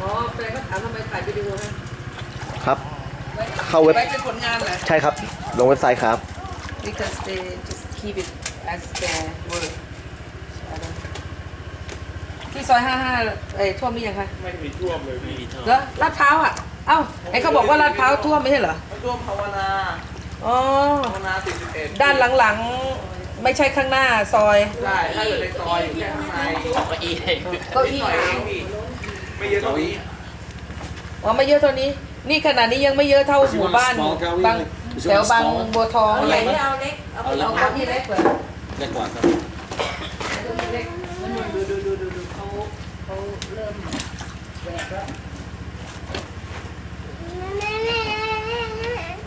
ดูให้ครับ เข้าเว็บ ไว้เป็นผลงานเหรอ ใช่ครับ ลงเว็บไซต์ครับ because they just keep it as their work ที่ซอยห้าห้าเอ้ยท่วมนี่ยังคะไม่มีท่วมเลยพี่แล้วลาดพร้าวอะ เอ้าไอ้เขาบอกว่าลาดพร้าวท่วมไม่ใช่เหรอ ท่วมภาวนาอ๋อ ภาวนาสี่สิบเอ็ดด้านหลังๆ ไม่ใช่ข้างหน้าซอย ใช่ถ้าอยู่ในซอยอยู่แค่ข้างในเก้าอี้เก้าอี้หน่อยเองพี่ ไม่เยอะเท่านี้อ๋อไม่เยอะเท่านี้ นี่ขนาดนี้ยังไม่เยอะเท่าหมู่บ้านบางแถวบางบัวทองอะไรไม่เงี้ยเอาเล็ก เอาเอาไปเล็กเอาเก้าอี้เล็กเหรอเล็กกว่าครับมันดูดูดูดูดูเขาเขาเริ่มแหวกแล้ว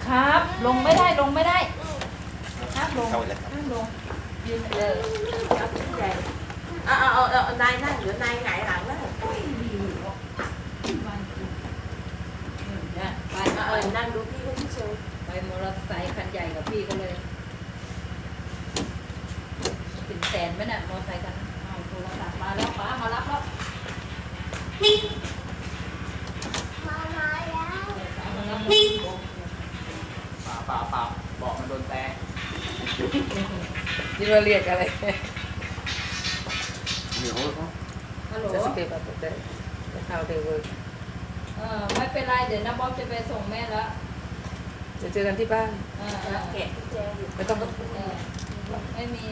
ครับ ลงไม่ได้ลงไม่ได้ห้ามลงเข้าเลยห้ามลงยืนเออเอาขึ้นใหญ่เอาเอาเอาเอานายนั่งเดี๋ยวนายหงายหลังแล้วโอ้ยดีหรอกเนี่ยไปเอาเอา นั่งดูพี่เขาที่โชว์ไปมอเตอร์ไซค์คันใหญ่กับพี่เขาเลยถึงแสนไหมน่ะมอเตอร์ไซค์คันนั้นเอาโทรศัพท์มาแล้วป้ามารับแล้วป้ามารับแล้วเปล่าป่าป่าบอกมันโดนแตงนี่เราเรียกอะไรฮัลโหล จะสเก็ตแบบได้ how they work เออไม่เป็นไร เดี๋ยวนะบ๊อบจะไปส่งแม่แล้วจะเจอกันที่บ้านเออเออแกะกุญแจอยู่ไม่ต้องเออไม่มี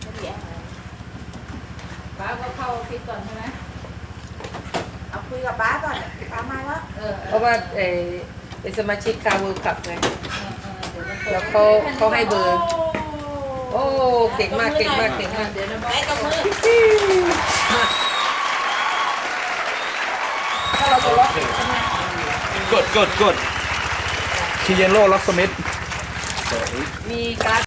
ไม่มีอะไรป้าก็เข้าออฟฟิศก่อนใช่ไหมเอาคุยกับป้าก่อนป้ามาแล้วเออเพราะว่าเออเป็นสมาชิกคาร์เวิร์คับไงเออเออเดี๋ยวมันแล้วเขาเขาให้เบอร์ โอ้ เก่งมาก เก่งมาก เก่งมาก เดี๋ยวนะบ๊อบ ไอ้ตรงมือ ถ้าเราจะล็อก กดกดกดคีเยนโลล็อกสมิธมีการ์ด